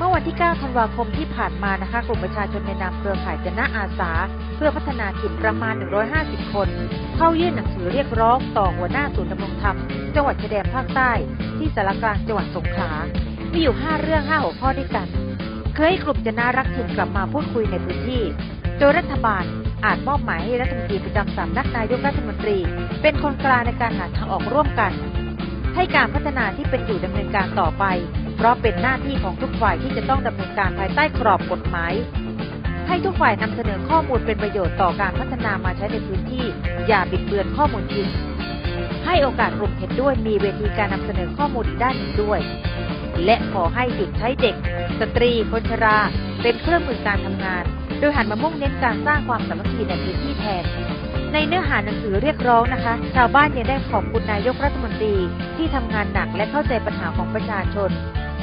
เมื่อวันที่ 9 ธันวาคมที่ผ่านมานะคะ กลุ่มประชาชนในนามเครือข่ายจนะอาสา เพื่อพัฒนาถิ่นประมาณ 150 คน เข้ายื่นหนังสือเรียกร้องต่อหัวหน้าศูนย์ดำรงธรรม จังหวัดชายแดนภาคใต้ ที่สารกลางจังหวัดสงขลา มีอยู่ 5 เรื่อง 5 หัวข้อด้วยกัน เคยกลุ่มจนะรักถิ่นกลับมาพูดคุยในพื้นที่ โดยรัฐบาลอาจมอบหมายให้รัฐมนตรีประจำสำนักนายกรัฐมนตรี เป็นคนกลางในการหาทางออกร่วมกัน ให้การพัฒนาที่เป็นอยู่ดำเนินการต่อไป เพราะเป็นหน้าที่ของทุกฝ่ายที่จะต้องดำเนินการภายใต้กรอบกฎหมาย ให้ทุกฝ่ายนำเสนอข้อมูลเป็นประโยชน์ต่อการพัฒนามาใช้ในพื้นที่ อย่าบิดเบือนข้อมูลจริง ให้โอกาสกลุ่มเห็นด้วยมีเวทีการนำเสนอข้อมูลอีกด้านหนึ่งด้วย และขอให้หยุดใช้เด็ก สตรี คนชรา เป็นเครื่องมือการทำงาน โดยหันมามุ่งเน้นการสร้างความสามัคคีในพื้นที่แทนในเนื้อหาหนังสือเรียกร้องนะคะ ชาวบ้านยังได้ขอบคุณนายกรัฐมนตรีที่ทำงานหนักและเข้าใจปัญหาของประชาชน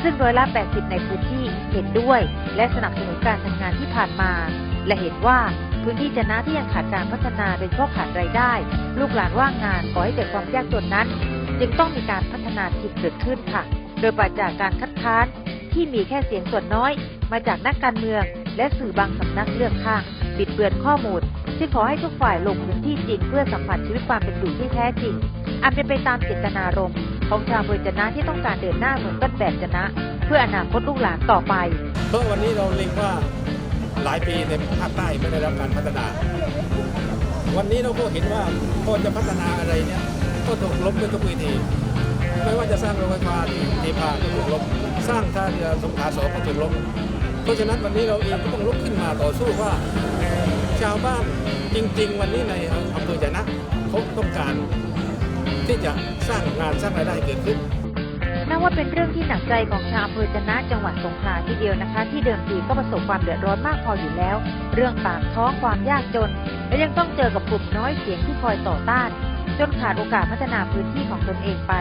ซึ่งร้อยละ 80 ในพื้นที่เห็นด้วย และสนับสนุนการทำงานที่ผ่านมา และเห็นว่าพื้นที่จะนะที่ยังขาดการพัฒนาเป็นเพราะขาดรายได้ ลูกหลานว่างงานก่อให้เกิดความยากจนนั้น จึงต้องมีการพัฒนาที่เกิดขึ้นค่ะ โดยปราศจากการคัดค้านที่มีแค่เสียงส่วนน้อย มาจากนักการเมือง และสื่อบางสำนักเลือกข้างบิดเบือนข้อมูลจึงขอให้ทุกฝ่ายลงพื้นที่จริงเพื่อสัมผัสชีวิตความเป็นอยู่ที่แท้จริงอันเป็นไปตามเจตนารมณ์ ของชาวบริจนะที่ต้องการเดินหน้าเหมือนต้นแบบจนะ เพื่ออนาคตลูกหลานต่อไป เพราะวันนี้เราเล็งว่าหลายปีในภาคใต้ไม่ได้รับการพัฒนา วันนี้เราก็เห็นว่าพอจะพัฒนาอะไรเนี่ยก็ถูกล้มไปทุกวิธีไม่ว่าจะสร้างโรงไฟฟ้าที่เทพาก็ถูกล้มสร้างท่าเรือสงขลาสองก็ถูกล้มเพราะฉะนั้นวันนี้เราเองก็ต้องลุกขึ้นมาต่อสู้ว่า ชาวบ้านจริง ๆ วันนี้ในอำเภอจะ ที่จะสร้างงานสร้างรายได้เกิดขึ้นนับว่าเป็นเรื่องที่หนักใจของชาวอำเภอจนะจังหวัดสงขลาทีเดียวนะคะ ที่เดิมทีก็ประสบความเดือดร้อนมากพออยู่แล้ว เรื่องปากท้องความยากจน และยังต้องเจอกับกลุ่มน้อยเสียงที่คอยต่อต้าน จนขาดโอกาสพัฒนาพื้นที่ของตนเองไป